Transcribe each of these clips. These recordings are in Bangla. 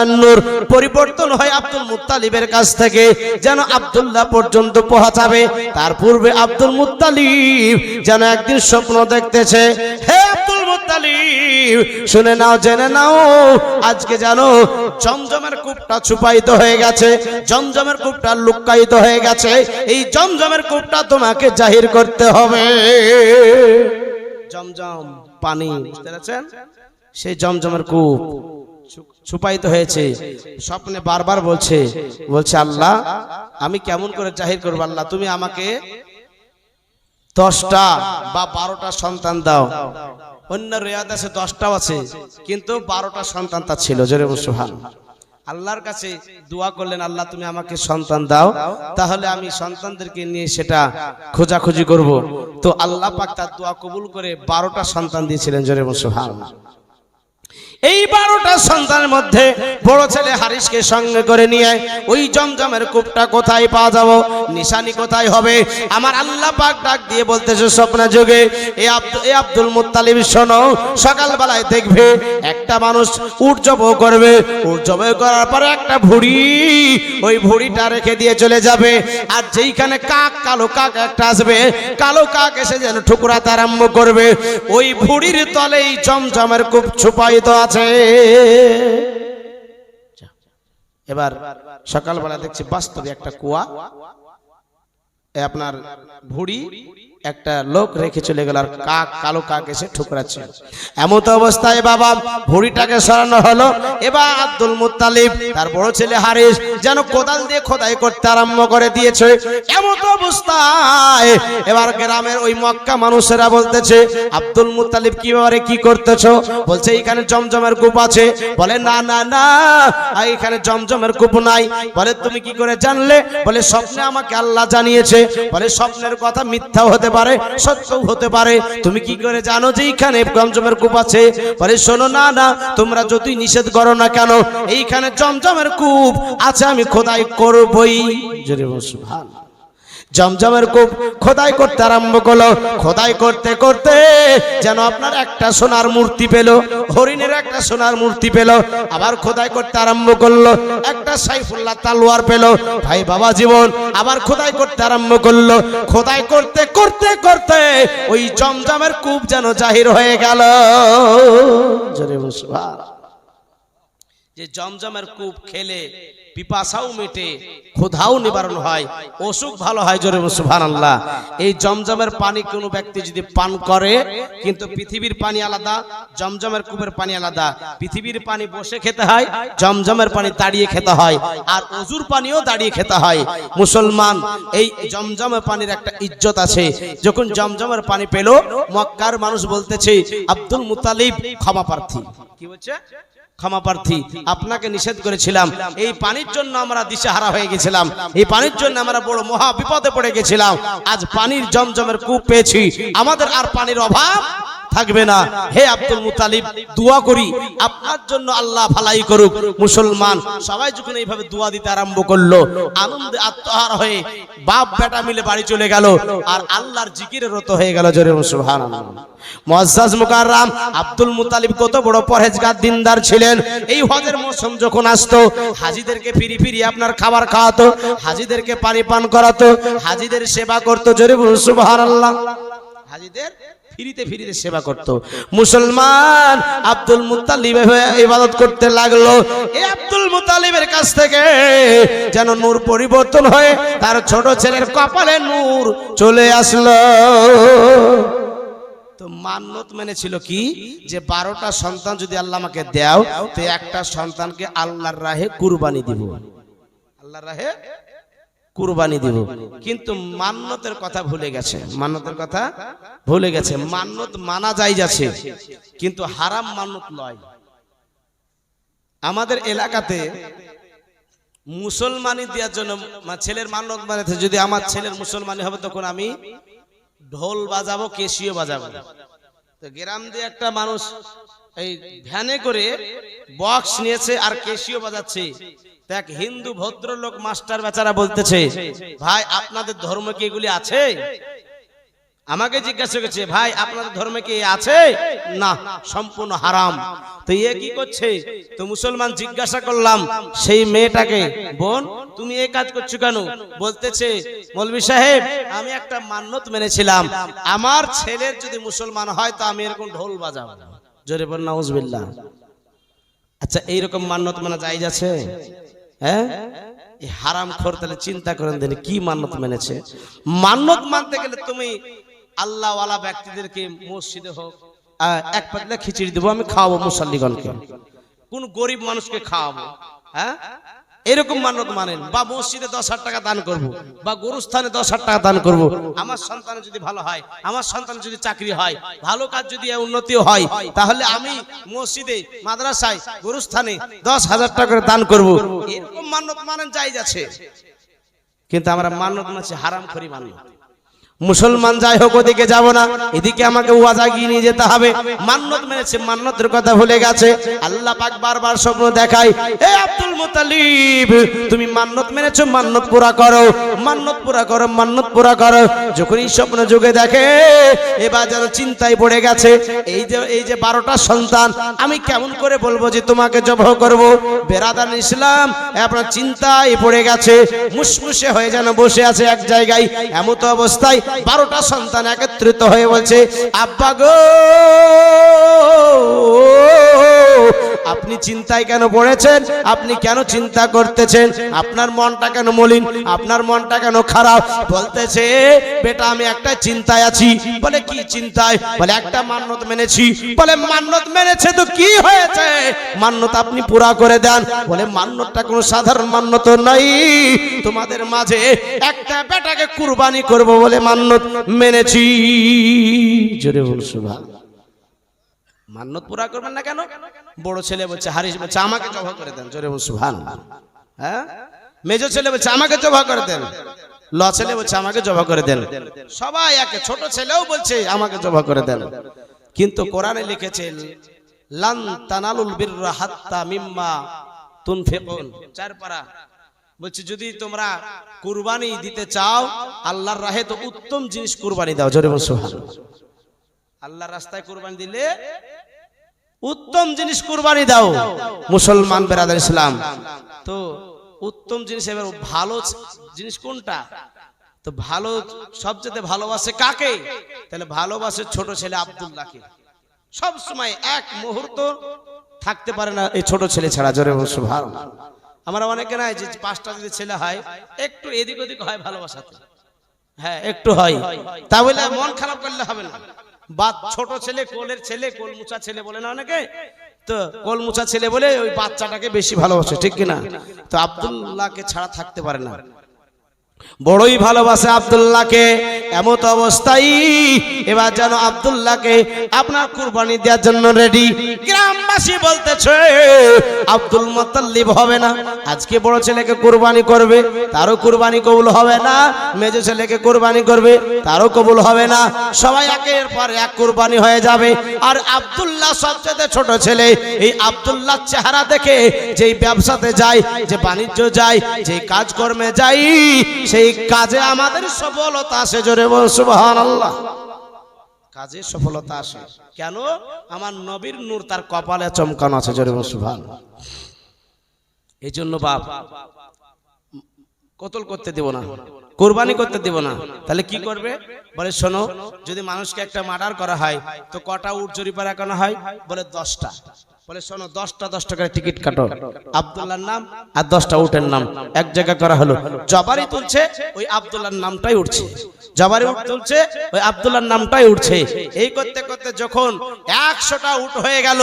নামের নূর পরিবর্তন হয় আব্দুল মুত্তালিবের কাছ থেকে, যেন আব্দুল্লাহ পর্যন্ত পৌঁছাবে। তার পূর্বে আব্দুল মুত্তালিব যেন একদিন স্বপ্ন দেখতেছে। হে আব্দুল মুত্তালিব, শুনে নাও, জেনে নাও, আজকে জানো জমজমের কূপটা ছুপায়িত হয়ে গেছে, জমজমের কূপটা লুকায়িত হয়ে গেছে। এই জমজমের কূপটা তোমাকে জাহির করতে হবে। জমজম পানি, বুঝতে পারছেন? সেই জমজমের কূপ ছু- ছুপায়িত হয়েছে। স্বপ্নে বারবার বলছে বলছে, আল্লাহ, আমি কেমন করে জাহির করব? আল্লাহ, তুমি আমাকে দশটা বা বারোটা সন্তান দাও। অন্য রেয়াদ আছে, দশটাও আছে, কিন্তু বারোটা সন্তান তার ছিল। জোরে সুহান আল্লাহর কাছে দোয়া করলেন, আল্লাহ, তুমি আমাকে সন্তান দাও, তাহলে আমি সন্তানদেরকে নিয়ে সেটা খোঁজাখুঁজি করব। তো আল্লাহ পাক তার দোয়া কবুল করে বারোটা সন্তান দিয়েছিলেন, জোরে সুহান এই বারোটা সন্তানের মধ্যে বড় ছেলে হারিসকে সঙ্গে করে নিয়ে ওই জমজমের কূপটা কোথায় পাওয়া যাব? নিশানি কোথায় হবে? আমার আল্লাহ পাক ডাক দিয়ে বলতেছে, স্বপ্ন যুগে, এ আব্দুল এ আব্দুল মুত্তালিব, শোনো, সকালবেলায় দেখবে একটা মানুষ উট জব করবে। উট জব করার পরে একটা ভুড়ি, ওই ভুড়িটা রেখে দিয়ে চলে যাবে। আর যেইখানে কাক, কালো কাক একটা আসবে, কালো কাক এসে যেন ঠুকরাতে আরম্ভ করবে। ওই ভুড়ির তলেই জমজমের কূপ ছুপায়িত আছে। এবার সকালবেলা দেখছি বাস্তবে একটা কুয়া আপনার ভুড়ি একটা লোক রেখে চলে গেল আর কাক কালো কাক এসে ঠুকরাচ্ছে। এমত অবস্থায় বাবা ভুড়িটাকে সরানো হলো। এবার আব্দুল মুত্তালিব তার বড় ছেলে হারিস যেন কোদাল দিয়ে খোদাই করতে আরম্ভ করে দিয়েছে। এমত অবস্থায় এবার গ্রামের ওই মক্কা মানুষেরা বলতেছে আব্দুল মুত্তালিব কি ব্যাপারে কি করতেছো? বলছে এখানে জমজমের কূপ আছে। বলে না না না এখানে জমজমের কূপ নাই। বলে তুমি কি করে জানলে? বলে স্বপ্নে আমাকে আল্লাহ জানিয়েছে। বলে স্বপ্নের কথা মিথ্যা হতে পারে সত্যও হতে পারে। তুমি কি করে জানো যে এইখানে জমজমের কূপ আছে? বলে, শোনো, না না, তোমরা যদি নিষেধ করো না কেন, এইখানে জমজমের কূপ আছে, আমি খোদাই করবই। জোরে বল, সুবহানাল্লাহ। জমজমের কূপ খোদাই করতে আরম্ভ করল। খোদাই করতে করতে যেন আপনার একটা সোনার মূর্তি পেল, হরিণের একটা সোনার মূর্তি পেল, আবার খোদাই করতে আরম্ভ করল। একটা সাইফুল্লাহ তালোয়ার পেল, ভাই বাবা জীবন, আবার খোদাই করতে আরম্ভ করল। খোদাই করতে করতে করতে ওই জমজমের কূপ যেন জাহির হয়ে গেল। যে জমজমের কূপ খেলে পিপাসাও মেটে, ক্ষুধাও নিবারণ হয়, অসুখ ভালো হয় জোরে সুভান আল্লাহ এই জমজমের পানি কোনো ব্যক্তি যদি পান করে, কিন্তু পৃথিবীর পানি আলাদা, জমজমের কূপের পানি আলাদা। পৃথিবীর পানি বসে খেতে হয়, জমজমের পানি দাঁড়িয়ে খেতে হয়, আর অজুর পানিও দাঁড়িয়ে খেতে হয়। মুসলমান, এই জমজমের পানির একটা ইজ্জত আছে। যখন জমজমের পানি পেল, মক্কার মানুষ বলতেছে, আব্দুল মুতালিব ক্ষমা প্রার্থী। কি বলছে? ক্ষমা প্রার্থী, আপনাকে নিষেধ করেছিলাম। এই পানির জন্য আমরা দিশেহারা হয়ে গেছিলাম। এই পানির জন্য আমরা বড় মহা বিপদে পড়ে গেছিলাম। আজ পানির জমজমের কূপ পেয়েছি। আমাদের আর পানির অভাব থাকবে না। হে আব্দুল মুতালিব, দোয়া করি। আপনার জন্য আল্লাহ ভালাই করুক। মুসলমান, সবাই যখন এইভাবে দোয়া দিতে আরম্ভ করল, আনন্দে আত্মহার হয়ে বাপ বেটা মিলে বাড়ি চলে গেল আর আল্লাহর জিকিরে রত হয়ে গেল জোরে সুবহানাল্লাহ। মুআজ্জাজ মুকাররাম, আব্দুল মুতালিব কত বড় পরহেজগার, দিনদার ছিলেন। এই হজের মৌসুম যখন আসতো, হাজিদেরকে ফিরি ফিরি আপনার খাবার খাওয়াতো, হাজিদেরকে পানি পান করাতো, হাজিদের সেবা করতো, জোরে বলুন, সুবহানাল্লাহ। হাজিদের ফিরিতে ফিরিতে সেবা করত। মুসলমান আব্দুল মুতালিব ইবাদত করতে লাগল। এই আব্দুল মুতালিবের কাছ থেকে যেন নূর পরিবর্তন হয়ে তার ছোট ছেলের কপালে নূর চলে আসলো। তো মান্নত মেনে ছিল কি? যে বারোটা সন্তান যদি আল্লাহ আমাকে দেও, তো একটা সন্তানকে আল্লাহর রাহে কুরবানি দিব। আল্লাহর রাহে কুরবানি দিব। কিন্তু মান্যতের কথা ভুলে গেছে। মান্যতের কথা ভুলে গেছে। মান্যত মানা যায় যাচ্ছে, কিন্তু হারাম মান্যত নয়। আমাদের এলাকাতে মুসলমানি দেওয়ার জন্য ছেলের মান্নত মানে যদি আমার ছেলের মুসলমানি হবে, তখন আমি ঢোল বাজাবো, কেশিও বাজাবো। তো গ্রাম দিয়ে একটা মানুষ এই ভ্যানে করে বক্স নিয়েছে আর কেশিও বাজাচ্ছে। এক হিন্দু ভদ্রলোক মাস্টার বেচারা বলতেছে, ভাই, আপনাদের ধর্ম কি এগুলি আছে? আমাকে জিজ্ঞাসা করছে, ভাই, আপনাদের ধর্মে কি আছে? না, সম্পূর্ণ হারাম। তো এ কি করছে? তো মুসলমান জিজ্ঞাসা করলাম, সেই মেয়েটাকে, বোন, তুমি এই কাজ করছ কেন? বলতেছে, মৌলভী সাহেব, আমি একটা মান্যত মেনেছিলাম। আমার ছেলের যদি মুসলমান হয়, তো আমি এরকম ঢোল বাজাবো। জোরে বল নাউজবিল্লা আচ্ছা এইরকম মান্যত মানে যাই আছে? হ্যাঁ? এই হারাম খোর তাহলে চিন্তা করেন দিন কি মান্যত মেনেছে? মান্যত মানতে গেলে তুমি আল্লাহওয়ালা ব্যক্তিদেরকে মসজিদে হোক এক পাতলা খিচুড়ি দেবো, আমি খাওয়াবো মুসল্লিগণকে। কোন গরিব মানুষকে খাওয়াবো হ্যাঁ? এরকম মানত মানেন। বা মসজিদে দশ হাজার টাকা দান করব বা গরুস্থানে দশ হাজার টাকা দান করব। আমার সন্তান যদি ভালো হয় আমার সন্তান যদি চাকরি হয় ভালো কাজ যদি উন্নতি হয় তাহলে আমি মসজিদে মাদ্রাসায় গরুস্থানে দশ হাজার টাকা করে দান করব। এরকম মানত মানেন যাই যাচ্ছে। কিন্তু আমরা মানত মানছি হারাম করি মান্যত মুসলমান যাই হোক, ওদিকে যাব না। এদিকে আমাকে ওয়াজা গিয়ে নিয়ে যেতে হবে। মান্নত মেরেছে, মান্নতের কথা ভুলে গেছে। আল্লাহ পাক বারবার স্বপ্ন দেখায়, এ আব্দুল মুতালিব, তুমি মান্নত মেরেছো, মান্নত পুরা করো, মান্নত পুরা করো, মান্নত পুরা করো। যখনই স্বপ্ন যুগে দেখে, এবার যেন চিন্তায় পড়ে গেছে, এই যে এই যে বারোটা সন্তান, আমি কেমন করে বলব যে তোমাকে জবহ করব? বেরাদান ইসলাম আপনার চিন্তায় পড়ে গেছে, মুসমুসে হয়ে যেন বসে আছে এক জায়গায়। এমতো অবস্থায় বারোটা সন্তান একত্রিত হয়ে বলছে আব্বা গো আপনি চিন্তায় কেন পড়েছেন? আপনি কেন চিন্তা করতেছেন? আপনার মনটা কেন মলিন? আপনার মনটা কেন খারাপ? বলতেছে, বেটা, আমি একটা চিন্তায় আছি। বলে, কি চিন্তায়? বলে, একটা মান্যত মেনেছি। বলে, মান্যত মেনেছে তো কি হয়েছে? মান্যত আপনি পুরা করে দেন। বলে, মান্যতটা কোনো সাধারণ মান্যত নাই তোমাদের মাঝে একটা বেটাকে কুরবানি করব বলে মান্যত মেনেছি। জোরে বল সুভাষ মান্যত পুরা করবেন না কেন? বড় ছেলে বলছে, হারিস বলছে, আমাকে জবা করে দেন। জোরে বসু ভান হ্যাঁ? মেজো ছেলে বলছে, আমাকে জবা করে দেন। ল ছেলে বলছে, আমাকে জবা করে দেন। সবাই একে, ছোট ছেলেও বলছে, আমাকে জবা করে দেন। কিন্তু কোরআনে লিখেছে লান তানালুল বিররা হাত্তা মিম্মা তুনফিকুন। চার পারা বলছে, যদি তোমরা কুরবানি দিতে চাও, আল্লাহর রাহে তো উত্তম জিনিস কুরবানি দাও। জোরে বলছো আল্লাহর রাস্তায় কুরবানি দিলে উত্তম জিনিস কুরবানি দাও। মুসলমান বেরাদার ইসলাম। তো উত্তম জিনিস এবার ভালো জিনিস কোনটা? তো ভালো সবচেয়ে ভালোবাসে কাকে? তাহলে ভালোবাসে ছোট ছেলে আব্দুল্লাহকে। সব সময় এক মুহূর্ত থাকতে পারে না এই ছোট ছেলে ছাড়া, জোরে ভালো আমরা অনেকে নাই যে পাঁচটা যদি ছেলে হয়, একটু এদিক ওদিক হয় ভালোবাসাতে। হ্যাঁ একটু হয়। তা বলে মন খারাপ করলে হবে না। বা ছোট ছেলে, কোলের ছেলে, কোলমুচা ছেলে বলে না অনেকে? তো কোলমুচা ছেলে বলে ওই বাচ্চাটাকে বেশি ভালোবাসে, ঠিক কিনা? তো আব্দুল্লাহকে ছাড়া থাকতে পারে না। বড়ই ভালোবাসে আব্দুল্লাহকে। এমত অবস্থায় এবার যেন আব্দুল্লাহকে আপনার কুরবানি দেওয়ার জন্য রেডি গ্রামবাসী বলতেছে, আব্দুল মুতাল্লিব হবে না। আজকে বড় ছেলেকে কুরবানি করবে, তারও কুরবানি কবুল হবে না। মেজো ছেলেকে কুরবানি করবে, তারও কবুল হবে না। সবাই একের পর এক কুরবানি হয়ে যাবে। আর আব্দুল্লাহ সবচেয়ে ছোট ছেলে, এই আব্দুল্লাহ চেহারা দেখে যেই ব্যবসাতে যায়, যে বাণিজ্য যায়, যেই কাজকর্মে যাই সেই কাজে আমাদের সফলতা আসে, জোরে সুবহান আল্লাহ কাজে সফলতা আসে। কেন? আমার নবীর নূর তার কপালে চমকানো আছে, জোরে সুবহান এই জন্য বাপ, কতল করতে দেব না, কোরবানি করতে দেব না। তাহলে কি করবে? বলে, শোনো, যদি মানুষকে একটা মার্ডার করা হয়, তো কটা উট জরিপা রাখানো হয়? বলে, দশটা। বলে শোনো দশটা দশ টাকার টিকিট কাটো। আবদুল্লাহর নাম আর দশটা উটের নাম। এক জায়গা করা হলো। জবারি তুলছে ওই আবদুল্লাহর নামটাই উঠছে। জবারি উঠ তুলছে ওই আবদুল্লাহর নামটাই উঠছে। এই করতে করতে যখন একশোটা উট হয়ে গেল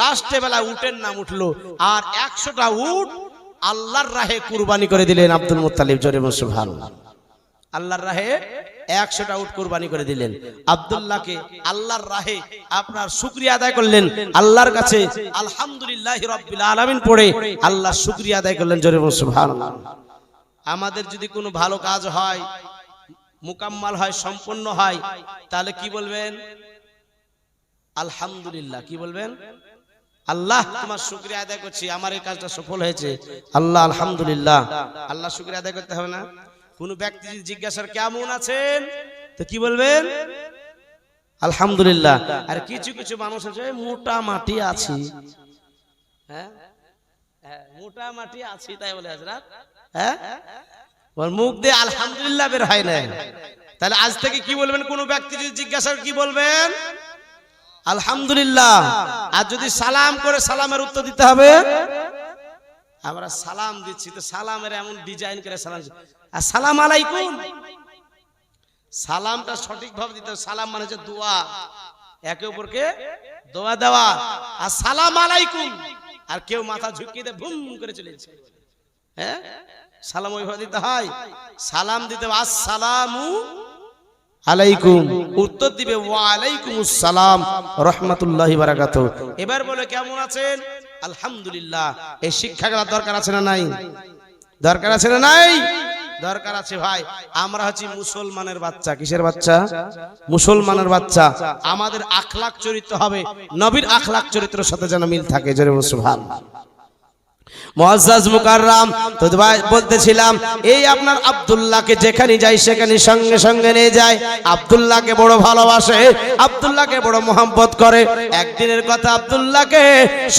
লাস্টে বেলা উটের নাম উঠল। আর একশোটা উট আল্লাহর রাহে কুরবানি করে দিলেন আব্দুল মুত্তালিব। জোরে মুসুফান আল্লাহর রাহে একশোটা উট কোরবানি করে দিলেন। আব্দুল্লাহকে আল্লাহর রাহে আপনার শুক্রিয়া আদায় করলেন। আল্লাহর কাছে আলহামদুলিল্লাহ আলামিন পড়ে আল্লাহ শুক্রিয়া আদায় করলেন জোরে আমাদের যদি কোনো ভালো কাজ হয়, মুকাম্মাল হয়, সম্পন্ন হয়, তাহলে কি বলবেন? আলহামদুলিল্লাহ, কি বলবেন? আল্লাহ, তোমার শুক্রিয়া আদায় করছি, আমার এই কাজটা সফল হয়েছে। আল্লাহ, আলহামদুলিল্লাহ। আল্লাহ শুক্রিয়া আদায় করতে হবে না? কোন ব্যক্তি যদি জিজ্ঞাসা করে, কেমন আছেন তো কি বলবেন? আলহামদুলিল্লাহ। আর কিছু কিছু মানুষ আছে মোটা মাটি আছি। হ্যাঁ? হ্যাঁ, আছি তাই বলে হাজরাত হ্যাঁ? মুখ দিয়ে আলহামদুলিল্লাহ বের হয় না তাহলে আজ থেকে কি বলবেন? কোন ব্যক্তি যদি জিজ্ঞাসা কি বলবেন? আলহামদুলিল্লাহ। আর যদি সালাম করে সালামের উত্তর দিতে হবে? আমরা সালাম দিচ্ছি তো সালামের এমন ডিজাইন করে সালাম। আর সালাম আলাইকুম। সালামটা সঠিক ভাবে দিতে সালাম মানে হচ্ছে দোয়া। একে অপরকে দোয়া দেওয়া। আর সালাম আলাইকুম। আর কেউ মাথা ঝুঁকিয়ে দিয়ে ভুম করে চলে যাচ্ছে। হ্যাঁ? সালাম ওইভাবে দিতে হয়। সালাম দিতে আসসালামু আলাইকুম। উত্তর দিবে ওয়া আলাইকুম সালাম রহমাতুল্লাহি বারাকাতু এবার বলে কেমন আছেন? আলহামদুলিল্লাহ। এই শিক্ষাগুলো দরকার আছে না নাই? দরকার আছে না নাই? দরকার আছে ভাই। আমরা হচ্ছি মুসলমানের বাচ্চা। কিসের বাচ্চা? মুসলমানের বাচ্চা। আমাদের আখলাখ চরিত্র হবে। নবীর আখলাখ চরিত্রের সাথে যেন মিল থাকে। জোরে মুসলমান মুআজ্জাজ মুকাররাম, তো বলতেছিলাম, এই আপনার আব্দুল্লাহকে যেখানে যাই সেখানে সঙ্গে সঙ্গে নিয়ে যায়। আব্দুল্লাহকে বড় ভালোবাসে, আব্দুল্লাহকে বড় মোহাম্মত করে। একদিনের কথা আব্দুল্লাহকে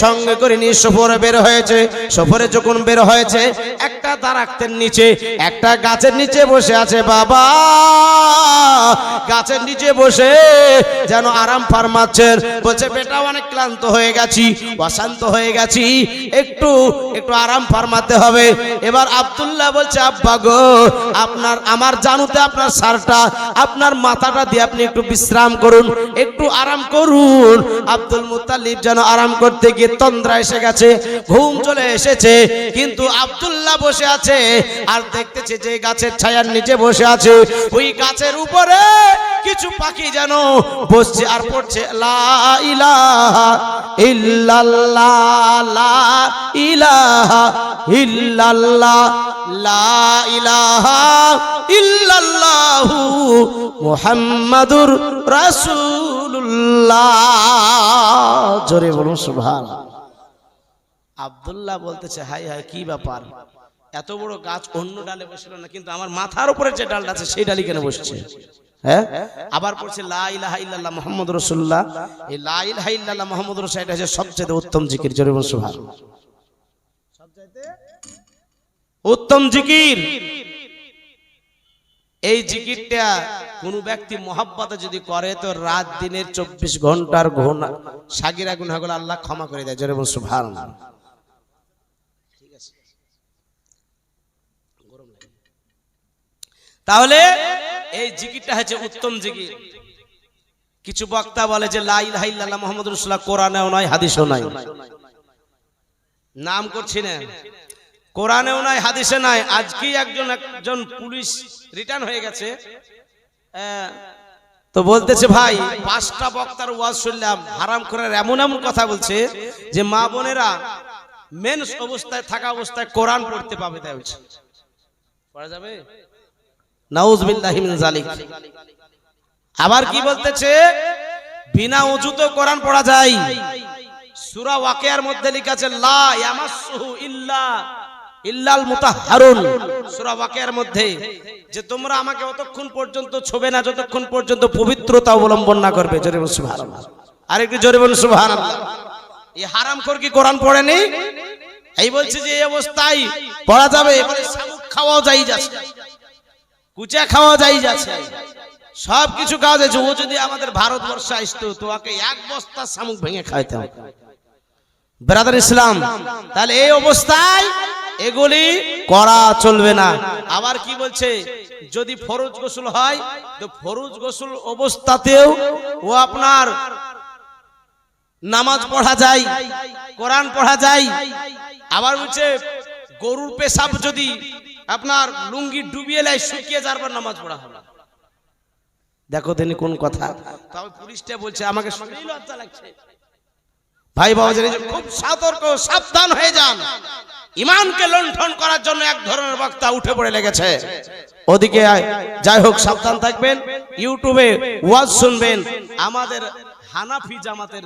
সঙ্গে করে নিয়ে সফরে বের হয়েছে। সফরে যখন বের হয়েছে, একটা দারাক্তের নিচে, একটা গাছের নিচে বসে আছে, বাবা! গাছের নিচে বসে যেন আরাম ফারমাচ্ছেন বলছে, বেটা, অনেক ক্লান্ত হয়ে গেছি, অশান্ত হয়ে গেছি। একটু একটু আরাম ফারমাতে হবে। এবার আবদুল্লাহ বলছে, আব্বা গো, আপনার, আমার জানুতে আপনার সারটা, আপনার মাথাটা দিয়ে আপনি একটু বিশ্রাম করুন, একটু আরাম করুন। আব্দুল মুতালিব যেন আরাম করতে গিয়ে তন্দ্রা এসে গেছে, ঘুম চলে এসেছে, কিন্তু আব্দুল্লাহ বসে আছে, আর দেখতেছে যে গাছের ছায়ার নিচে বসে আছে। ওই গাছের উপরে কিছু পাখি যেন বসছে আর পড়ছে, লা ইলাহা ইল্লাল্লাহ, লা ইলাহা ইলাহা মুহাম্মাদুর জোরে বলুন বলতেছে, হাই হাই, কি ব্যাপার? এত বড় গাছ অন্য ডালে বসছিল না, কিন্তু আমার মাথার উপরে যে ডালটা আছে, সেই ডালি কেন বসছে? হ্যাঁ? আবার পড়ছে, লা ইলাহা ইল্লাল্লাহ মুহাম্মদ রাসূলুল্লাহ। এই লা ইলাহা ইল্লাল্লাহ মুহাম্মদ রাসূল হচ্ছে সবচেয়ে উত্তম জিকির। জোরে বলুন, সুবহানাল্লাহ। উত্তম জিকির। এই জিকিরটা কোন ব্যক্তি মহাব্বতে যদি করে, তো রাত দিনের চব্বিশ ঘণ্টার ঘোনা সাগিরা গুনাহগুলো আল্লাহ ক্ষমা করে দেয়। জোরে বলুন, সুবহানাল্লাহ। তাহলে এই জিকিরটা হচ্ছে উত্তম জিকির। কিছু বক্তা বলে যে, লা ইলাহা ইল্লাল্লাহ মুহাম্মাদুর রাসূলুল্লাহ, কোরআনেও নাই হাদিসও নাই নাম করছি না। কোরআনেও নাই, হাদিসে নাই। আজকেই একজন একজন পুলিশ রিটার্ন হয়ে গেছে। তো বলতেছে, ভাই, পাঁচটা বক্তার ওয়াজ শুনলাম, হারাম করার এমন এমন কথা বলছে যে মা বোনেরা মেন্স অবস্থায় থাকা অবস্থায় কোরআন পড়তে পাবে তাই বলছে। পড়া যাবে? মিন জালিক আবার কি বলতেছে? বিনা অজুতে কোরআন পড়া যায়। সূরা ওয়াকিয়ার মধ্যে লেখা আছে, লা ইয়ামাসসুহু ইল্লা ইল্লাল মুতাহহারুন সূরা ওয়াকিয়ার মধ্যে যে তোমরা আমাকে অতক্ষণ পর্যন্ত ছবে না, যতক্ষণ পর্যন্ত পবিত্রতা অবলম্বন না করবে। জোরে বলুন সুবহানাল্লাহ। আরেকটু জোরে বলুন সুবহানাল্লাহ। এই হারামখোর কি কোরআন পড়েনি? এই বলছে যে এই অবস্থায় পড়া যাবে, এবারে শামুক খাওয়াও যাই যাচ্ছে। কুচা খাওয়া যাই যাচ্ছে। সব কিছু খাওয়া যাচ্ছে। ও যদি আমাদের ভারতবর্ষে আসতো তো ওকে এক বস্তা শামুক ভেঙে খাইতাম ব্রাদার ইসলাম, তাহলে এই অবস্থায় এগুলি করা চলবে না। আবার কি বলছে? যদি ফরজ গোসল হয়, তো ফরজ গোসল অবস্থাতেও ও আপনার নামাজ পড়া যায়, কোরআন পড়া যায়। আবার বলছে, গরুর পেশাব যদি আপনার লুঙ্গি ডুবিয়ে লাই শুকিয়ে যাওয়ার পর নামাজ পড়া হবে। দেখো তিনি কোন কথা। তবে পুলিশটা বলছে, আমাকে লাগছে। ভাই বাবা খুব সতর্ক, সাবধান হয়ে যান। ইমানকে লণ্ঠন করার জন্য এক ধরনের বক্তা উঠে পড়ে লেগেছে। ওদিকে যাই হোক, সাবধান থাকবেন। ইউটিউবে ওয়াজ শুনবেন। আমাদের হানাফি জামাতের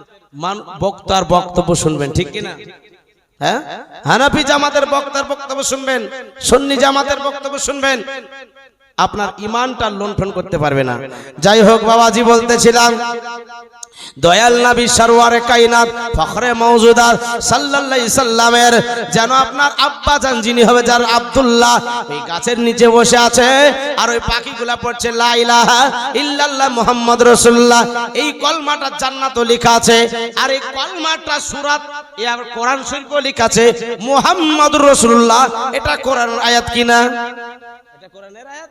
বক্তার বক্তব্য শুনবেন, ঠিক কিনা? হ্যাঁ? হানাফি জামাতের বক্তার বক্তব্য শুনবেন, সুন্নি জামাতের বক্তব্য শুনবেন। আপনার ইমানটা লুণ্ঠন করতে পারবে না। যাই হোক, বাবাজি বলতেছিলাম দয়াল নবী সরওয়ারে কায়নাত, ফখরে মওজুদাত সাল্লাল্লাহু সাল্লামের, যেন আপনার আব্বা জান যিনি হবে যার আব্দুল্লাহ, এই গাছের নিচে বসে আছে, আর ওই পাখিগুলা পড়ছে, লা ইলাহা ইল্লাল্লাহ মুহাম্মদ রাসূলুল্লাহ, এই কলমাটা জান্নাতও লেখা আছে, আর এই কলমাটা সূরাত আর কোরআন শরীফও লেখা আছে, মুহাম্মদুর রাসূলুল্লাহ, এটা কোরআনের আয়াত কিনা? এটা কোরআনের আয়াত?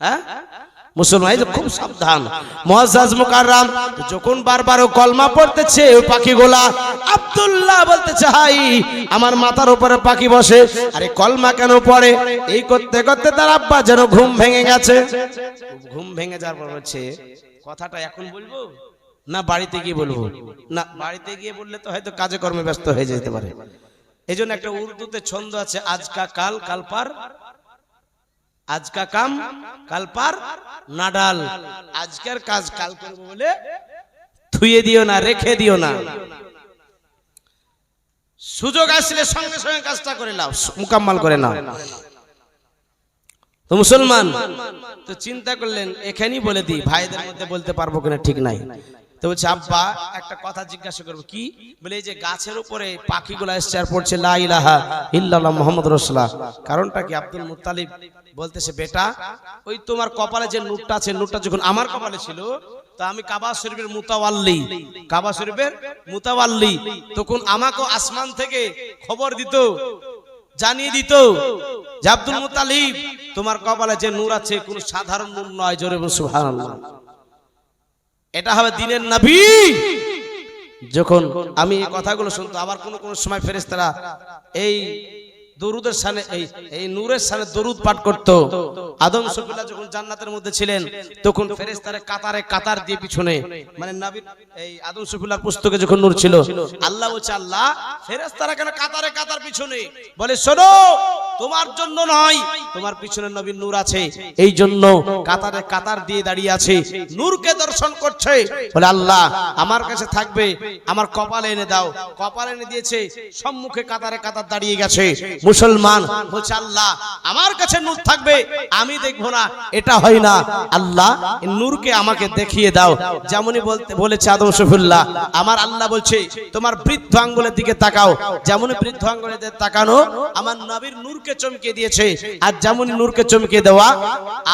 হ্যাঁ? মুসলমান খুব সাবধান। মুআজ্জাজ মুকাররাম, যখন বারবার ও কলমা পড়তেছে, ওই পাখিগুলা আব্দুল্লাহ বলতে চাই আমার মাথার উপরে পাখি বসে। আরে কলমা কেন পড়ে? এই করতে করতে তার আব্বা যেন ঘুম ভেঙে গেছে। ঘুম ভেঙে যাওয়ার পর হচ্ছে কথাটা এখন বলব না বাড়িতে গিয়ে বলব? না, বাড়িতে গিয়ে বললে তো হয়তো কাজে কর্মে ব্যস্ত হয়ে যেতে পারে। এই একটা উর্দুতে ছন্দ আছে, আজকা কাল কালপার আজকা কাম, কাল পার, নাডাল। আজকের কাজ কাল করব বলে থুয়ে দিও না, রেখে দিও না। সুযোগ আসলে সঙ্গে সঙ্গে কাজটা করে নাও, মুকাম্মাল করে নাও। তো মুসলমান, তো চিন্তা করলেন, এখানেই বলে দিই, ভাইদের মধ্যে বলতে পারব কিনা ঠিক নাই। তো বলছে আব্বা একটা কথা জিজ্ঞাসা করব, কি? বলে এই যে গাছের উপরে পাখিগুলো এসছে আর পড়ছে মুহাম্মদ রাসূলুল্লাহ। কারণটা কি? আব্দুল মুত্তালিব বলতেছে, বেটা, ওই তোমার কপালে যে নুটটা আছে, নুটটা যখন আমার কপালে ছিল, তো আমি কাবা শরীফের মুতাওয়াল্লি। কাবা শরীফের মুতাওয়াল্লি। তখন আমাকে আসমান থেকে খবর দিত, জানিয়ে দিত যে আব্দুল মুতালিব তোমার কপালে যে নূর আছে, কোন সাধারণ নূর নয়, জোরে সুবহানাল্লাহ। এটা হবে দিনের নাবি। যখন আমি এই কথাগুলো শুনতো, আবার কোন কোন সময় ফেরেস্তারা এই দরুদের এই নূরের দরুদ পাঠ করত। আদম সফিলা যখন জান্নাতের মধ্যে ছিলেন, তখন ফেরেশতারে কাতারে কাতার দিয়ে পিছনে মানে এই আদম পুস্তকে যখন নূর ছিল, আল্লাহ আল্লাহ ফেরেশতারা কেন কাতারে কাতার পিছনে? বলে, শোনো, তোমার জন্য নয়, তোমার পিছনে নবীর নূর আছে। এই জন্য কাতারে কাতার দিয়ে দাঁড়িয়ে আছে। নূরকে দর্শন করছে। বলে, আল্লাহ, আমার কাছে থাকবে, আমার কপালে এনে দাও। কপালে এনে দিয়েছে, সম্মুখে কাতারে কাতার দাঁড়িয়ে গেছে। মুসলমান বলছে, আল্লাহ, আমার কাছে নূর থাকবে, আমি দেখব না, এটা হয় না। আল্লাহ নূরকে আমাকে দেখিয়ে দাও। যেমনই বলতে, বলেছে আদম শফিউল্লাহ আমার আল্লাহ বলছে, তোমার বৃদ্ধ আঙ্গুলের দিকে তাকাও, যেমনই বৃদ্ধ আঙ্গুলের তাকানো, আমার নবীর নূরকে চমকে দিয়েছে। আর যেমন নূরকে চমকে দেওয়া,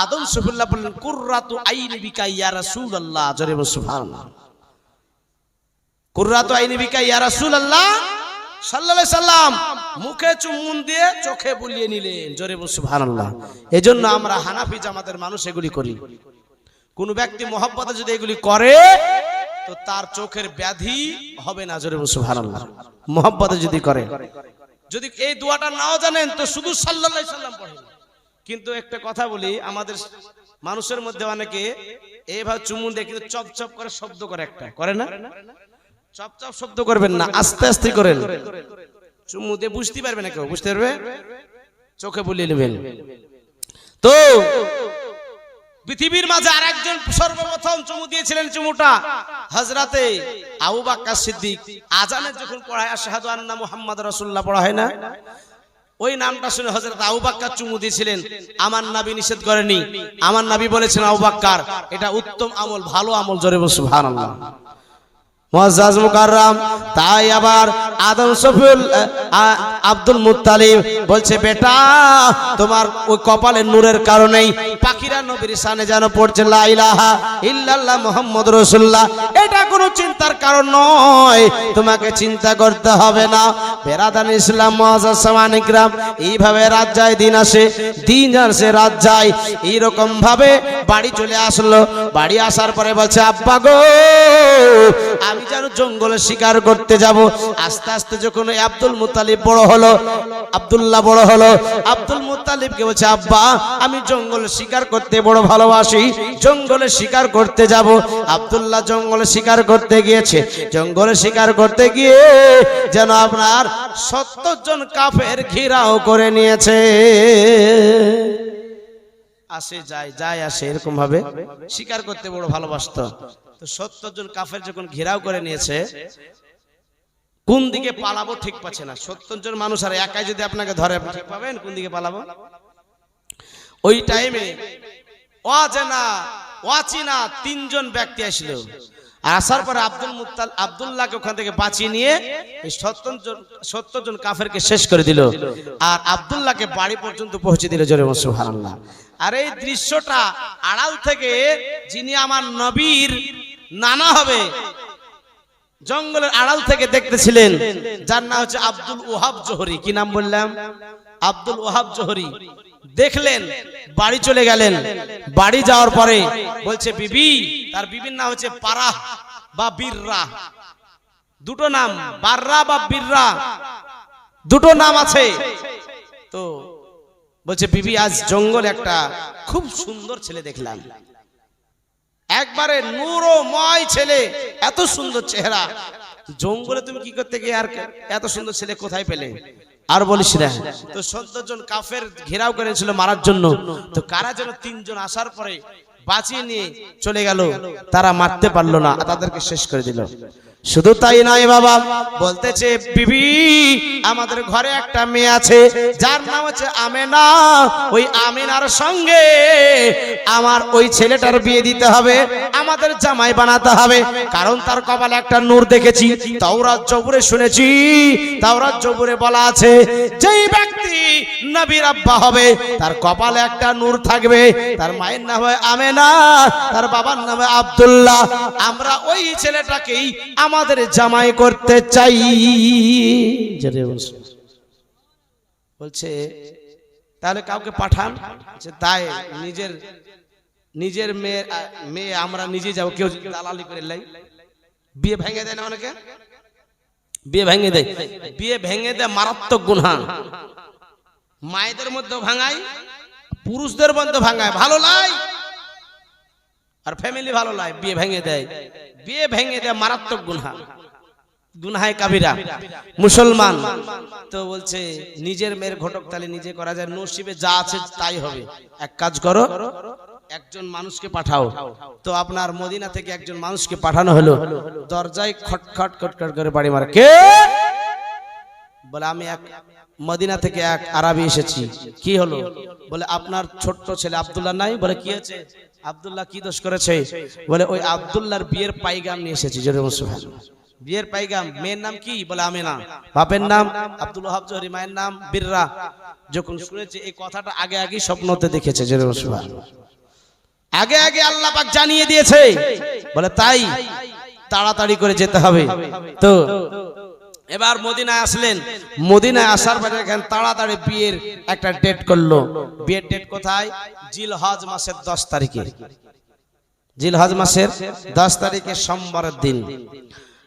আদম শফিউল্লাহ বললেন, কুররাতু আইনি বিকা ইয়া রাসূলুল্লাহ জোরে সুবহানাল্লাহ। কুররাতু আইনি বিকা ইয়া রাসূলুল্লাহ, সাল্লাল্লাহু সাল্লাম, মুখে চুমুন দিয়ে চোখে বুলিয়ে নিলেন, জোরে সুবহানাল্লাহ। এজন্য আমরা হানাফি জামাতের মানুষ এগুলি করি। কোন ব্যক্তি মহব্বতে যদি এগুলি করে তো তার চোখের ব্যাধি হবে না জোরে বল সুবহানাল্লাহ। মহব্বতে যদি করে। যদি এই দোয়াটা নাও জানেন তো শুধু সাল্লাল্লাহু আলাইহি সাল্লাম পড়েন কিন্তু একটা কথা বলি আমাদের মানুষের মধ্যে অনেকে এইভাবে চুমুন দিয়ে কিন্তু চপ চপ করে শব্দ করে একটা। করে না? চপ চপ শব্দ করবেন না আস্তে আস্তে করেন। চুমু দিয়ে বুঝতে পারবে না কেউ বুঝতে পারবে? চোখে বলিয়ে নেবেন। তো পৃথিবীর মাঝে আরেকজন সর্বপ্রথম চুমু দিয়েছিলেন চুমুটা হজরতে আবু বাক্কা সিদ্দিক। আজানের যখন পড়ায় শাহাদু আন্না মোহাম্মদ রসুল্লাহ পড়া হয় না? ওই নামটা শুনে হজরত আবু চুমু দিয়েছিলেন। আমার নাবি নিষেধ করেনি। আমার নাবি বলেছেন, আবু বাক্কার এটা উত্তম আমল, ভালো আমল, জোরে বসু সুবহানাল্লাহ। মুআজ্জাজ মুকাররাম, তাই আবার আদম সফিউল আব্দুল মুত্তালিব বলছে, বেটা, তোমার ওই কপালের নূরের কারণেই পাখিরা নবীর সানে যেন পড়ছে, লা ইলাহা ইল্লাল্লাহ মুহাম্মদ রাসূলুল্লাহ। এটা কোনো চিন্তার কারণ নয়, তোমাকে চিন্তা করতে হবে না। বেরাদান ইসলাম মুআজ্জাজ সামানিকরাম এইভাবে রাত যায়, দিন আসে দিন আসে, রাত যায়। এইরকম ভাবে বাড়ি চলে আসলো। বাড়ি আসার পরে বলছে, আব্বা গো, আমি যেন জঙ্গলে শিকার করতে যাব। আস্তে আস্তে যখন আব্দুল মুতালিব বড় হলো, আব্দুল্লাহ বড় হলো, আব্দুল মুতালিবকে বলছে, আব্বা, আমি জঙ্গলে শিকার করতে বড় ভালোবাসি, জঙ্গলে শিকার করতে যাব। আব্দুল্লাহ জঙ্গলে শিকার করতে গিয়েছে। জঙ্গলে শিকার করতে গিয়ে যেন আপনার সত্তর জন কাফের ঘিরাও করে নিয়েছে। আসে, যায় যায়, আসে, এরকম ভাবে শিকার করতে বড় ভালোবাসতো। তো সত্তর জন কাফের যখন ঘেরাও করে নিয়েছে, কোন দিকে পালাবো ঠিক পাচ্ছে না। সত্তর জন মানুষ আর একাই যদি আপনাকে ধরে ঠিক পাবেন? কোন দিকে পালাবো? ওই টাইমে অজানা, অচিনা তিনজন ব্যক্তি আসলো। আসার পরে আব্দুল মুত্তাল, আব্দুল্লাহকে ওখান থেকে বাঁচিয়ে নিয়ে সত্তর জন কাফেরকে শেষ করে দিল। আর আব্দুল্লাহকে বাড়ি পর্যন্ত পৌঁছে দিল জোরে আর এই দৃশ্যটা আড়াল থেকে যিনি আমার নবীর নানা হবে। জঙ্গলের আড়াল থেকে দেখতেছিলেন, যার নাম হচ্ছে আব্দুল ওহাব জোহরি। কি নাম বললাম? আব্দুল ওহাব জোহরি। দেখলেন, বাড়ি চলে গেলেন। বাড়ি যাওয়ার পরে বলছে, বিবি, তার বিবির নাম হচ্ছে পারাহ বা বীররা। দুটো নাম, বাররা বা বীররা। দুটো নাম আছে। তো বলছে, বিবি, আজ জঙ্গল একটা খুব সুন্দর ছেলে দেখলাম। একবারে নূরময় ছেলে, এত সুন্দর চেহারা। জঙ্গলে তুমি কি করতে গিয়ে আর এত সুন্দর ছেলে কোথায় পেলে? আর বলিস না, তো সত্তর জন কাফের ঘেরাও করেছিল মারার জন্য। তো কারা যেন তিনজন আসার পরে বাঁচিয়ে নিয়ে চলে গেল, তারা মারতে পারল না তাদেরকে শেষ করে দিল। শুধু তাই নয় বাবা, বলতেছে, বিবি, আমাদের ঘরে একটা মেয়ে আছে, যার নাম হচ্ছে আমেনা। ওই আমিনার সঙ্গে আমার ওই ছেলেটার বিয়ে দিতে হবে, আমাদের জামাই বানাতে হবে। কারণ তার কপালে একটা নূর দেখেছি, তাওরাত জবুরে শুনেছি, তাওরাত জবুরে বলা আছে, যেই ব্যক্তি নবীর আব্বা হবে, তার কপালে একটা নূর থাকবে। তার মায়ের নাম হয় আমেনা, তার বাবার নাম আব্দুল্লাহ। আমরা ওই ছেলেটাকেই আমাদের জামাই করতে চাই। বলছে। তাহলে কাউকে পাঠান? তাই নিজের নিজের মেয়ে মেয়ে, আমরা নিজে যাব, কেউ দালালি করে লাই। বিয়ে ভেঙে দেয় না অনেকে? বিয়ে ভেঙে দেয়। বিয়ে ভেঙে দেয় মারাত্মক গুণা মায়েদের মধ্যে ভাঙায়, পুরুষদের মধ্যে ভাঙায়। ভালো লাই? আর ফ্যামিলি ভালো লাগে বিয়ে ভেঙে দেয়। বিয়ে ভেঙে দেয় মারাত্মক গুনহা। গুনহায় কাবিরা। মুসলমান। তো বলছে, নিজের মেয়ের ঘটক তালে নিজে করা যায়, নসিবে যা আছে তাই হবে। এক কাজ করো, একজন মানুষকে পাঠাও। তো আপনার মদিনা থেকে একজন মানুষকে পাঠানো হলো। দরজায় খটখট খটখট করে বাড়ি মারে। কে? বলে, আমি এক মদিনা থেকে এক আরবি এসেছি। কি হলো? বলে, আপনার ছোট্ট ছেলে আব্দুল্লাহ নাই? বলে, কি আছে আব্দুল্লাহ কি দোষ করেছে? বলে, ওই আব্দুল্লাহর বিয়ের পাইগাম নিয়ে এসেছি, জোরে বিয়ের পাইগাম, মেয়ের নাম কি? বলে, আমিনা। বাপের নাম আব্দুল ওহাব জহরি, মায়ের নাম বীররা। যখন শুনেছে এই কথাটা আগে আগে স্বপ্নতে দেখেছে, জোরে মুসলমান আগে আগে আল্লাহ পাক জানিয়ে দিয়েছে। বলে, তাই তাড়াতাড়ি করে যেতে হবে। তো এবার মদিনায় আসলেন। মদিনায় আসার পরে এখানে তাড়াতাড়ি বিয়ের একটা ডেট করল। বিয়ের ডেট কোথায়? জিল হজ মাসের দশ তারিখে। জিল হজ মাসের দশ তারিখে সোমবারের দিন।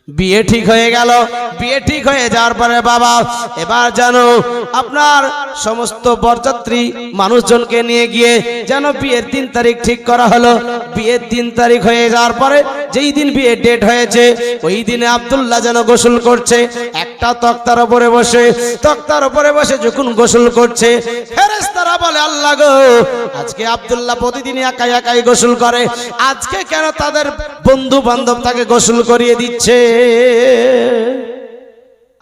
বিয়ে ঠিক হয়ে গেল। বিয়ে ঠিক হয়ে যাওয়ার পরে বাবা, এবার যেন আপনার সমস্ত বরযাত্রী মানুষজনকে নিয়ে গিয়ে যেন বিয়ের দিন তারিখ ঠিক করা হলো। বিয়ের দিন তারিখ হয়ে যাওয়ার পরে যেই দিন বিয়ে ডেট হয়েছে, ওই দিনে আব্দুল্লাহ যেন গোসল করছে। একটা তক্তার ওপরে বসে, তক্তার ওপরে বসে যখন গোসল করছে, ফেরেশতারা বলে, আল্লাহ গো, আজকে আব্দুল্লাহ প্রতিদিন একাই একাই গোসল করে। আজকে কেন তাদের বন্ধু বান্ধব তাকে গোসল করিয়ে দিচ্ছে?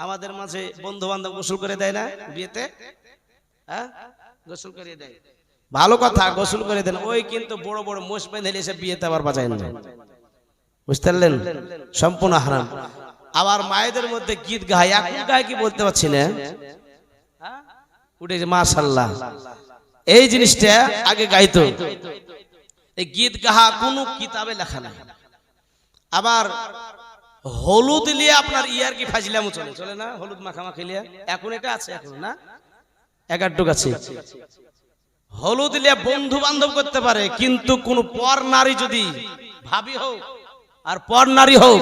আমাদের মাঝে বন্ধু বান্ধব গোসল করে দেয় না বিয়েতে? হ্যাঁ? গোসল করিয়ে দেয়। ভালো কথা, গোসল করে দেন। ওই কিন্তু বড় বড় মোষ বেঁধে এসে বিয়েতে আবার বাজায় না বুঝতে পারলেন? সম্পূর্ণ হারাম। আবার মায়েদের মধ্যে গীত গায় এখন গায় কি বলতে পারছি না? হ্যাঁ? উঠেছে মাশাল্লাহ এই জিনিসটা আগে গাইতো। এই গীত গাহা কোনো কিতাবে লেখা নাই। আবার হলুদ লিয়ে আপনার ইয়ার কি ফাজিলামও চলে? চলে না? হলুদ মাখামাখি লিয়ে? এখন এটা আছে এখন, না? একারটুক আছে। হলুদ নিয়ে বন্ধু বান্ধব করতে পারে, কিন্তু কোন পর নারী যদি ভাবি হোক, আর পর নারী হোক,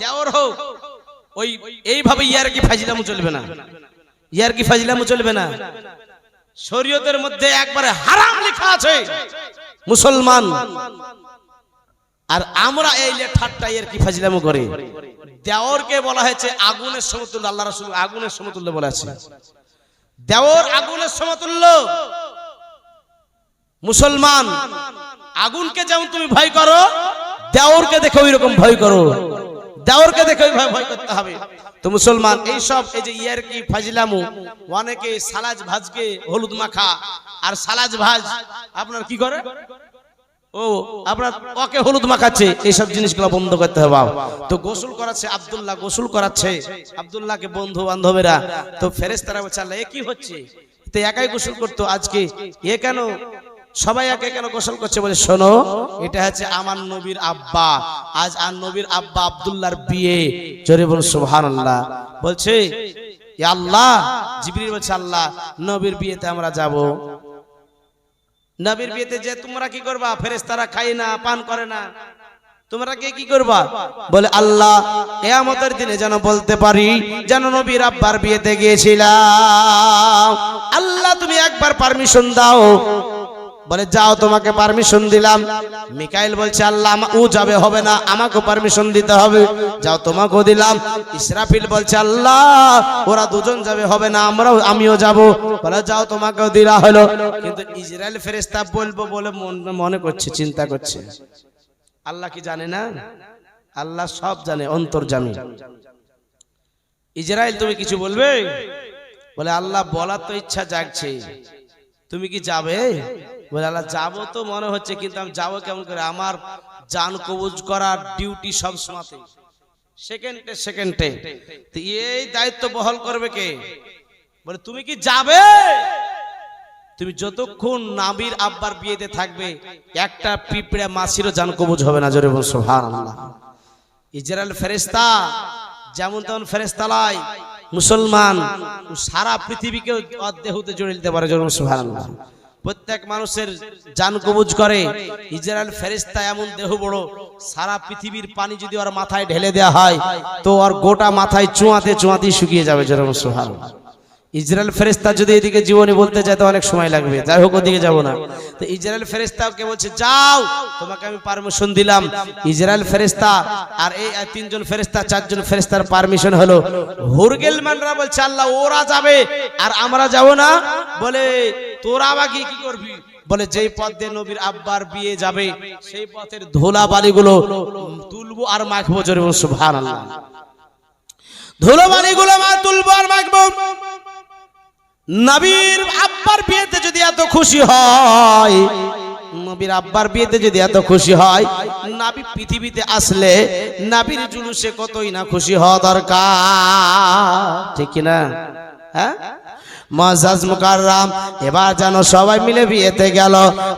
দেওর হোক, ওই এইভাবে ইয়ার কি ফাজিলামু চলবে না? ইয়ার কি ফাজিলামু চলবে না? শরীয়তের মধ্যে একবারে হারাম লেখা আছে, মুসলমান। আর আমরা এই ঠাট্টা এর কি ফাজিলামু করে? দেওরকে বলা হয়েছে আগুনের সমতুল্য, আল্লাহ রাসূল আগুনের সমতুল্য বলা আছে। দেওর আগুনের সমতুল্য। মুসলমান, আগুনকে যেমন তুমি ভয় করো, দেওরকে দেখে ওই রকম ভয় করো। দেওরকে দেখে ওই ভয় করতে হবে। তো মুসলমান এই সব এই যে ইয়ার কি ফাজিলামু, অনেকে সালাজ ভাজকে হলুদ মাখা, আর সালাজ ভাজ, আপনার কি করে? ও আপনার ওকে হলুদ মাখাচ্ছে, এইসব জিনিসগুলো বন্ধ করতে হবে তো গোসল করাচ্ছে, আব্দুল্লাহ গোসল করাচ্ছে। আব্দুল্লাহকে বন্ধু বান্ধবেরা তো ফেরেস্তারা বলছে, আল্লাহ, এ কি হচ্ছে? তো একাই গোসল করতো আজকে। এ কেন? সবাই একে কেন গোসল করছে বলে, শোনো, এটা হচ্ছে আমার নবীর আব্বা। আজ আর নবীর আব্বা আব্দুল্লাহর বিয়ে। জোরে বল, সুবহানাল্লাহ। বলছে আল্লাহ। জিবরিল বলছে, আল্লাহ, নবীর বিয়েতে আমরা যাব। নবীর বিয়েতে যে তোমরা কি করবা? ফেরেশতারা খায় না, পান করে না। তোমরা কে কি করবা? বলে, আল্লাহ এয়ামতের দিনে যেন বলতে পারি, যেন নবীর আব্বার বিয়েতে গিয়েছিলাম। আল্লাহ, তুমি একবার পারমিশন দাও। বলে, যাও, তোমাকে পারমিশন দিলাম। মিকাইল বলছে, আল্লাহ ও যাবে, হবে না, আমাকে পারমিশন দিতে হবে। যাও, তোমাকেও দিলাম। ইসরাফিল বলছে, আল্লাহ, ওরা দুজন যাবে, হবে না, আমরাও, আমিও যাব। বলে, যাও, তোমাকেও দিলা হলো। কিন্তু ইসরায়েল ফেরেস্তা বলব বলে মন- করছে, চিন্তা করছে। আল্লাহ কি জানে না? আল্লাহ সব জানে, অন্তর অন্তর্জামী ইসরায়েল তুমি কিছু বলবে? বলে, আল্লাহ, বলার তো ইচ্ছা জাগছে। তুমি কি যাবে? বলে, আল্লাহ, যাব তো মনে হচ্ছে, কিন্তু আমি যাব কেমন করে? আমার জান কবুজ করার ডিউটি সব সময়তে সেকেন্ডে সেকেন্ডে, তো এই দায়িত্ব বহল করবে কে? বলে, তুমি কি যাবে? তুমি যতক্ষণ নাবির আব্বার বিয়েতে থাকবে, একটা পিঁপড়ে মাছিরও জান কবুজ হবে না। জোরে বল সুবহানাল্লাহ। ইসরায়েল ফেরেস্তা যেমন তেমন ফেরেস্তালাই মুসলমান সারা পৃথিবীকে অদেহতে জড়িয়ে দিতে পারে জোরে বল সুবহানাল্লাহ। প্রত্যেক মানুষের জান কবুজ করে, ইসরায়েল ফেরিস্তা এমন দেহ বড়, সারা পৃথিবীর পানি যদি ওর মাথায় ঢেলে দেওয়া হয়, তো ওর গোটা মাথায় চুয়াতে চুয়াতে শুকিয়ে যাবে জোরে বল সুবহানাল্লাহ। ইসরায়েল ফেরেস্তা যদি এদিকে জীবনী বলতে যায় তো অনেক সময় লাগবে। যাই হোক, ওদিকে যাব না। তো ইসরায়েল ফেরেস্তাকে বলছে, যাও, তোমাকে আমি পারমিশন দিলাম। ইসরায়েল ফেরেস্তা আর এই তিনজন ফেরেস্তা চারজন ফেরেস্তার পারমিশন হলো। হুরগেল মানরা বলছে, আল্লাহ, ওরা যাবে আর আমরা যাব না। বলে, তোরা বাকি কি করবি? বলে, যেই পথ দিয়ে নবীর আব্বার বিয়ে যাবে, সেই পথের ধোলা বালিগুলো তুলবো আর মাখবো জোরে সুবহানাল্লাহ। ধুলো বালিগুলো মা তুলবো আর মাখবো। নবীর আব্বার বিয়েতে যদি এত খুশি হয়, নবীর আব্বার বিয়েতে যদি এত খুশি হয়, নাবি পৃথিবীতে আসলে নাবির জুলুসে কতই না খুশি হওয়া দরকার। ঠিক কিনা? হ্যাঁ? মজাজ মুকাররাম, এবার যেন সবাই মিলে বিয়েতে গেল।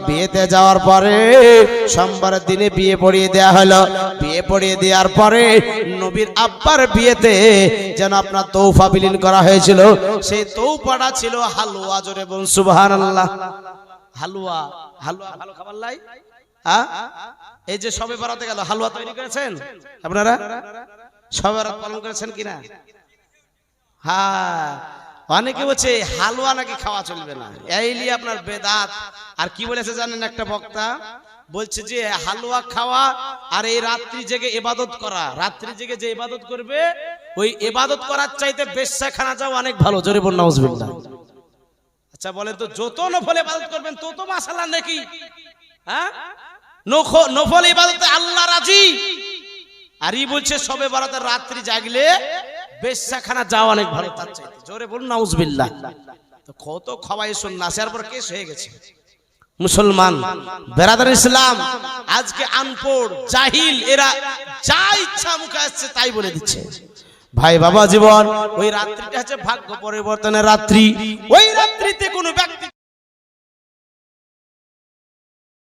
বিয়েতে যাওয়ার পরে সোমবারের দিনে বিয়ে পড়িয়ে দেয়া হলো। বিয়ে পড়িয়ে দেওয়ার পরে নবীর আব্বার বিয়েতে যেন আপনার তৌফা বিলীন করা হয়েছিল। সেই তৌফাটা ছিল হালুয়া, জোরে বলুন, সুবহানাল্লাহ। হালুয়া হালুয়া, ভালো খাবার লাই? এই যে সবে বরাতে গেল, হালুয়া তৈরি করেছেন? আপনারা? সবে পালন করেছেন কিনা? হ্যাঁ। অনেকে বলছে, হালুয়া নাকি খাওয়া চলবে না। এইলি আপনার বেদাত। আর কি বলেছে জানেন একটা বক্তা? বলছে যে, হালুয়া খাওয়া আর এই রাত্রি জেগে ইবাদত করা। রাত্রি জেগে যে ইবাদত করবে, ওই এবাদত করার চাইতে বেশ্যাখানা যাও অনেক ভালো। জোরে নাউজুবিল্লাহ। আচ্ছা বলেন তো, যত নফল ইবাদত করবেন, তত মাশাআল্লাহ নাকি? হ্যাঁ? নফল ইবাদতে আল্লাহ রাজি। আর ই বলছে, সবে বারাতের রাত্রি জাগলে বেশ্যাখানা যাওয়া অনেক ভালো তার চাইতে। জোরে বলুন নাউজবিল্লা কত খাওয়াই সন্ন্যাসী আর পর কেস হয়ে গেছে? মুসলমান, বেরাদার ইসলাম, আজকে আনপড়, জাহিল, এরা যা ইচ্ছা মুখে আসছে তাই বলে দিচ্ছে। ভাই, বাবা জীবন, ওই রাত্রিটা হচ্ছে ভাগ্য পরিবর্তনের রাত্রি। ওই রাত্রিতে কোনো ব্যক্তি